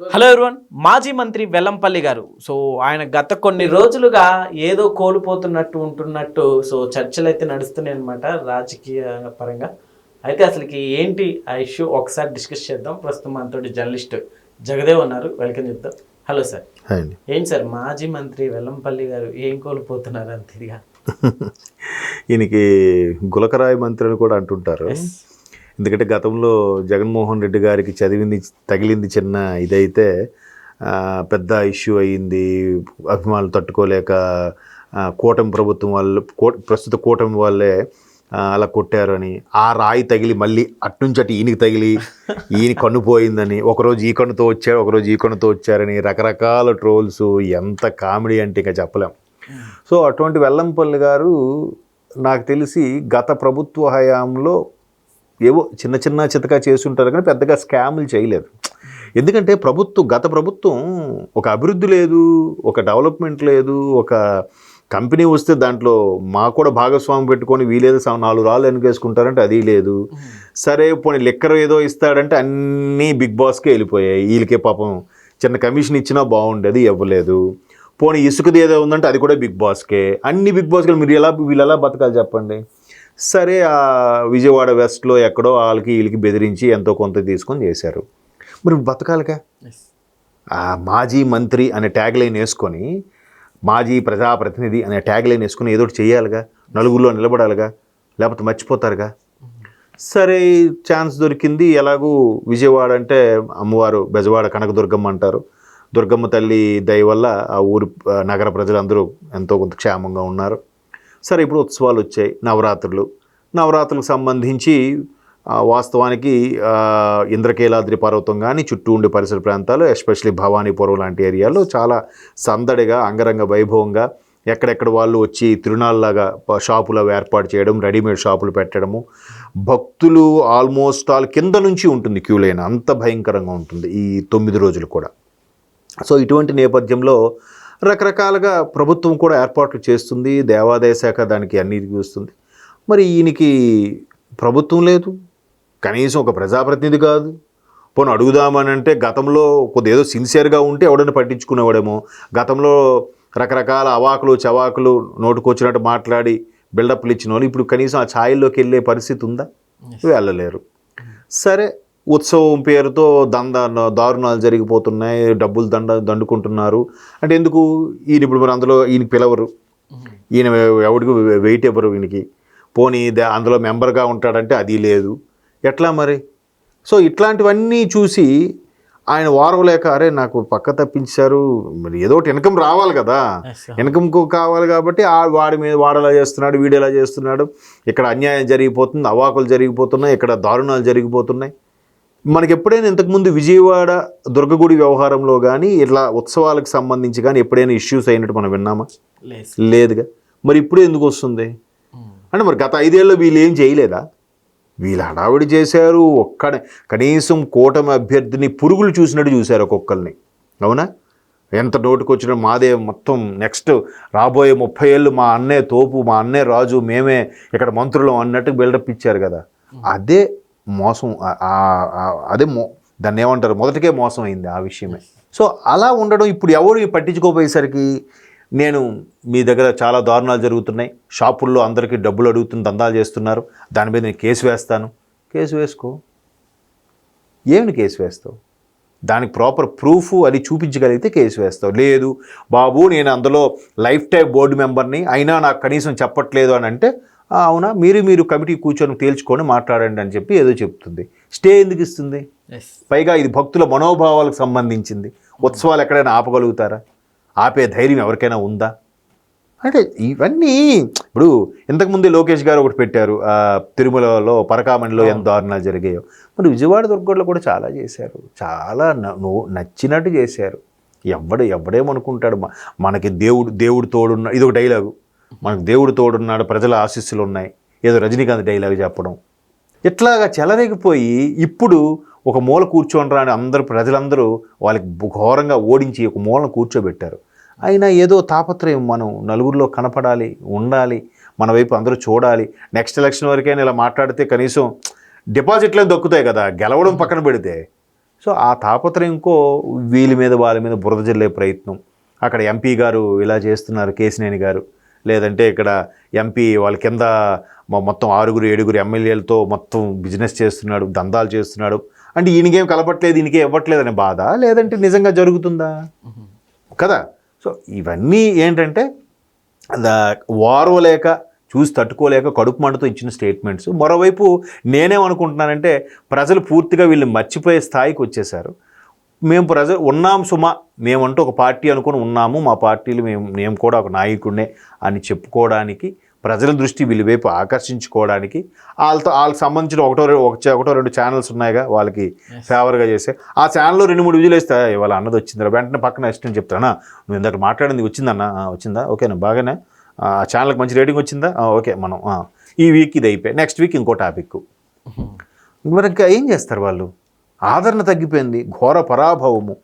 Hello everyone మాజీ మంత్రి వెల్లంపల్లి గారు. సో ఆయన గత కొన్ని రోజులుగా ఏదో కోల్పోతున్నట్టు ఉంటున్నట్టు సో చర్చలు అయితే నడుస్తున్నాయి అనమాట రాజకీయ పరంగా. అయితే అసలుకి ఏంటి ఆ ఇష్యూ? ఒకసారి డిస్కస్ చేద్దాం. ప్రస్తుతం మనతో జర్నలిస్ట్ జగదేవ్ ఉన్నారు. వెల్కమ్ చెప్తాం. Hello sir. ఏంటి సార్ మాజీ మంత్రి వెల్లంపల్లి గారు ఏం కోల్పోతున్నారు అంత ఇదిగా ఈయనకి గులకరాయి మంత్రి అని కూడా అంటుంటారు. ఎందుకంటే గతంలో జగన్మోహన్ రెడ్డి గారికి చదివింది తగిలింది చిన్న ఇదైతే పెద్ద ఇష్యూ అయ్యింది అభిమానులు తట్టుకోలేక కూటమి ప్రభుత్వం వాళ్ళు కూ ప్రస్తుత కూటమి వాళ్ళే అలా కొట్టారు అని ఆ రాయి తగిలి మళ్ళీ అట్నుంచి అటు ఈయనకి తగిలి ఈయన కన్ను పోయిందని ఒకరోజు ఈ కన్నుతో వచ్చారు ఒకరోజు ఈ కన్నుతో వచ్చారని రకరకాల ట్రోల్స్ ఎంత కామెడీ అంటే ఇంకా చెప్పలేం. సో అటువంటి వెల్లంపల్లి గారు నాకు తెలిసి గత ప్రభుత్వ హయాంలో ఏవో చిన్న చిన్న చితకా చేస్తుంటారు కానీ పెద్దగా స్కాములు చేయలేదు. ఎందుకంటే ప్రభుత్వం గత ప్రభుత్వం ఒక అభివృద్ధి లేదు ఒక డెవలప్మెంట్ లేదు ఒక కంపెనీ వస్తే దాంట్లో మాకు కూడా భాగస్వామి పెట్టుకొని వీలేదో నాలుగు రాళ్ళు వెనకేసుకుంటారంటే అది లేదు. సరే పోనీ లెక్కర్ ఏదో ఇస్తాడంటే అన్నీ బిగ్ బాస్కే వెళ్ళిపోయాయి. వీళ్ళకే పాపం చిన్న కమిషన్ ఇచ్చినా బాగుండేది ఇవ్వలేదు. పోనీ ఇసుకది ఏదో ఉందంటే అది కూడా బిగ్ బాస్కే. అన్ని బిగ్ బాస్కి. మీరు ఎలా వీళ్ళు ఎలా బతకాలి చెప్పండి? సరే ఆ విజయవాడ వెస్ట్లో ఎక్కడో వాళ్ళకి వీళ్ళకి బెదిరించి ఎంతో కొంత తీసుకొని చేశారు. మరి బతకాలిగా ఆ మాజీ మంత్రి అనే ట్యాగ్ లైన్ వేసుకొని మాజీ ప్రజాప్రతినిధి అనే ట్యాగ్ లైన్ వేసుకొని ఏదో ఒకటి చేయాలిగా? నలుగురిలో నిలబడాలిగా? లేకపోతే మర్చిపోతారుగా? సరే ఛాన్స్ దొరికింది. ఎలాగూ విజయవాడ అంటే అమ్మవారు బెజవాడ కనకదుర్గమ్మ అంటారు. దుర్గమ్మ తల్లి దయ వల్ల ఆ ఊరు నగర ప్రజలందరూ ఎంతో కొంత క్షేమంగా ఉన్నారు. సరే ఇప్పుడు ఉత్సవాలు వచ్చాయి నవరాత్రులు. నవరాత్రులకు సంబంధించి వాస్తవానికి ఇంద్రకీలాద్రి పర్వతం కానీ చుట్టూ ఉండే పరిసర ప్రాంతాలు ఎస్పెషలీ భవానీపురం లాంటి ఏరియాలో చాలా సందడిగా అంగరంగ వైభవంగా ఎక్కడెక్కడ వాళ్ళు వచ్చి తిరునాళ్ళలాగా షాపులు అవి ఏర్పాటు చేయడం రెడీమేడ్ షాపులు పెట్టడము భక్తులు ఆల్మోస్ట్ ఆల్ కింద నుంచి ఉంటుంది క్యూ లైన్. అంత భయంకరంగా ఉంటుంది ఈ తొమ్మిది రోజులు కూడా. సో ఇటువంటి నేపథ్యంలో రకరకాలుగా ప్రభుత్వం కూడా ఏర్పాట్లు చేస్తుంది. దేవాదాయ శాఖ దానికి అన్నిటికీ చూస్తుంది. మరి ఈయనకి ప్రభుత్వం లేదు. కనీసం ఒక ప్రజాప్రతినిధి కాదు. పోనీ అడుగుదామని అంటే గతంలో కొద్ది ఏదో సిన్సియర్గా ఉంటే ఎవడైనా పట్టించుకునేవాడేమో. గతంలో రకరకాల అవాకులు చవాకులు నోటుకొచ్చినట్టు మాట్లాడి బిల్డప్లు ఇచ్చిన వాళ్ళు ఇప్పుడు కనీసం ఆ ఛాయల్లోకి వెళ్ళే పరిస్థితి ఉందా? వెళ్ళలేరు. సరే ఉత్సవం పేరుతో దంద దారుణాలు జరిగిపోతున్నాయి డబ్బులు దండ దండుకుంటున్నారు. అంటే ఎందుకు ఈయన ఇప్పుడు మరి అందులో ఈయన పిలవరు. ఈయన ఎవడికి వెయిట్ ఇవ్వరు ఈయనకి. పోనీ దా- అందులో మెంబర్గా ఉంటాడంటే అది లేదు. ఎట్లా మరి? సో ఇట్లాంటివన్నీ చూసి ఆయన వారవలేక అరే నాకు పక్క తప్పించారు మరి ఏదో ఒకటి ఇన్కమ్ రావాలి కదా. ఇన్కమ్కు కావాలి కాబట్టి ఆ వాడి మీద వాడు ఎలా చేస్తున్నాడు వీడు ఎలా చేస్తున్నాడు. ఇక్కడ అన్యాయం జరిగిపోతుంది అవాకులు జరిగిపోతున్నాయి ఇక్కడ దారుణాలు జరిగిపోతున్నాయి. మనకి ఎప్పుడైనా ఇంతకుముందు విజయవాడ దుర్గగుడి వ్యవహారంలో కానీ ఇట్లా ఉత్సవాలకు సంబంధించి కానీ ఎప్పుడైనా ఇష్యూస్ అయినట్టు మనం విన్నామా? లేదు. లేదుగా. మరి ఇప్పుడు ఎందుకు వస్తుంది? అంటే మరి గత ఐదేళ్ళలో వీళ్ళు ఏం చేయలేదా? వీళ్ళు హడావిడి చేశారు ఒక్కడ కనీసం కూటమి అభ్యర్థిని పురుగులు చూసినట్టు చూశారు ఒక్కొక్కరిని. అవునా? ఎంత నోటుకొచ్చిన మాదే మొత్తం నెక్స్ట్ రాబోయే ముప్పై ఏళ్ళు మా అన్నే తోపు మా అన్నే రాజు మేమే ఇక్కడ మంత్రులం అన్నట్టు బిల్డప్ ఇచ్చారు కదా. అదే మోసం అదే మో దాన్ని ఏమంటారు? మొదటికే మోసం అయింది ఆ విషయమే. సో అలా ఉండడం ఇప్పుడు ఎవరు పట్టించుకోపోయేసరికి నేను మీ దగ్గర చాలా దారుణాలు జరుగుతున్నాయి. షాపుల్లో అందరికీ డబ్బులు అడుగుతున్న దందాలు చేస్తున్నారు. దాని మీద నేను కేసు వేస్తాను. కేసు వేసుకో. ఏమిటి కేసు వేస్తావు? దానికి ప్రాపర్ ప్రూఫ్ అది చూపించగలిగితే కేసు వేస్తావు. లేదు బాబు నేను అందులో లైఫ్ టైం బోర్డు మెంబర్ని అయినా నాకు కనీసం చెప్పట్లేదు అని అంటే అవునా? మీరు మీరు కమిటీ కూర్చొని తేల్చుకొని మాట్లాడండి అని చెప్పి ఏదో చెప్తుంది. స్టే ఎందుకు ఇస్తుంది? పైగా ఇది భక్తుల మనోభావాలకు సంబంధించింది. ఉత్సవాలు ఎక్కడైనా ఆపగలుగుతారా? ఆపే ధైర్యం ఎవరికైనా ఉందా? అంటే ఇవన్నీ ఇప్పుడు ఇంతకుముందే లోకేష్ గారు ఒకటి పెట్టారు తిరుమలలో పరకామణిలో ఎంత దారుణాలు జరిగాయో. మరి విజయవాడ దుర్గంలో కూడా చాలా చేశారు. చాలా నచ్చినట్టు చేశారు. ఎవడు ఎవడేమనుకుంటాడు? మనకి దేవుడు దేవుడు తోడున్న ఇది ఒక డైలాగు. మనకు దేవుడు తోడున్నాడు ప్రజల ఆశీస్సులు ఉన్నాయి ఏదో రజనీకాంత్ డైలాగ్ చెప్పడం. ఇట్లాగా చెలరేగిపోయి ఇప్పుడు ఒక మూల కూర్చోండి అని అందరు ప్రజలందరూ వాళ్ళకి ఘోరంగా ఓడించి ఒక మూలను కూర్చోబెట్టారు. అయినా ఏదో తాపత్రయం మనం నలుగురిలో కనపడాలి ఉండాలి మన వైపు అందరూ చూడాలి. నెక్స్ట్ ఎలక్షన్ వరకైనా ఇలా మాట్లాడితే కనీసం డిపాజిట్లే దొక్కుతాయి కదా గెలవడం పక్కన పెడితే. సో ఆ తాపత్రయం ఇంకో వీళ్ళ మీద వాళ్ళ మీద బురద జల్లే ప్రయత్నం. అక్కడ ఎంపీ గారు ఇలా చేస్తున్నారు కేసినేని గారు. లేదంటే ఇక్కడ ఎంపీ వాళ్ళ కింద మొత్తం ఆరుగురు ఏడుగురు ఎమ్మెల్యేలతో మొత్తం బిజినెస్ చేస్తున్నాడు దందాలు చేస్తున్నాడు. అంటే ఈయనకేం కలపట్లేదు ఈయనకే ఇవ్వట్లేదు అనే బాధ? లేదంటే నిజంగా జరుగుతుందా? కదా? సో ఇవన్నీ ఏంటంటే ద- చూసి తట్టుకోలేక కడుపు మంటతో ఇచ్చిన స్టేట్మెంట్స్. మరోవైపు నేనేమనుకుంటున్నానంటే ప్రజలు పూర్తిగా వీళ్ళు మర్చిపోయే స్థాయికి వచ్చేసారు మేము ప్రజలు ఉన్నాం సుమా మేమంటూ ఒక పార్టీ అనుకుని ఉన్నాము మా పార్టీలు మేము మేము కూడా ఒక నాయకుడినే అని చెప్పుకోవడానికి ప్రజల దృష్టి వీళ్ళ వైపు ఆకర్షించుకోవడానికి వాళ్ళతో వాళ్ళకి సంబంధించిన ఒకటో ఒకటో రెండు ఛానల్స్ ఉన్నాయిగా వాళ్ళకి ఫేవర్గా చేసే. ఆ ఛానల్లో రెండు మూడు విజులు వేస్తే ఇవాళ అన్నది వచ్చిందిరా వెంటనే పక్కన ఇష్టం చెప్తానా నువ్వు ఇందాక మాట్లాడింది వచ్చిందన్న? "ఆ, వచ్చిందా? ఓకేనా బాగానే? ఆ ఛానల్కి మంచి రేటింగ్ వచ్చిందా? "ఆ, ఓకే మనం ఈ వీక్ ఇది అయిపోయి నెక్స్ట్ వీక్ ఇంకో టాపిక్ మరి ఇంకా ఏం చేస్తారు వాళ్ళు? ఆదరణ తగ్గిపోయింది ఘోర పరాభవము.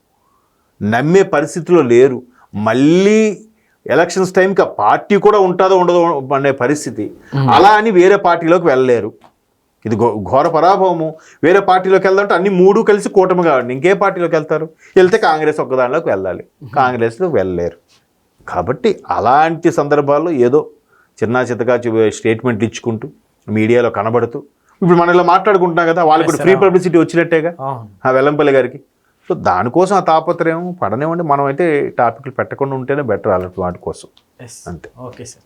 నమ్మే పరిస్థితిలో లేరు. మళ్ళీ ఎలక్షన్స్ టైంకి ఆ పార్టీ కూడా ఉంటుందో ఉండదో అనే పరిస్థితి. అలా అని వేరే పార్టీలోకి వెళ్ళలేరు. ఇది ఘో- ఘోర పరాభవము. వేరే పార్టీలోకి వెళ్దామంటే అన్ని మూడు కలిసి కూటమి కావండి ఇంకే పార్టీలోకి వెళ్తారు. వెళ్తే కాంగ్రెస్ ఒక్కదానిలోకి వెళ్ళాలి. కాంగ్రెస్లో వెళ్ళలేరు. కాబట్టి అలాంటి సందర్భాల్లో ఏదో చిన్న చితగా స్టేట్మెంట్ ఇచ్చుకుంటూ మీడియాలో కనబడుతూ ఇప్పుడు మనం ఇలా మాట్లాడుకుంటున్నాం కదా వాళ్ళకి ఇప్పుడు ఫ్రీ పబ్లిసిటీ వచ్చినట్టేగా? ఆ వెల్లంపల్లి గారికి. సో దానికోసం ఆ తాపత్రయం పడనివ్వండి మనం అయితే టాపిక్లు పెట్టకుండా ఉంటేనే బెటర్ అలాంటి వాటి కోసం. అంతే. Okay sir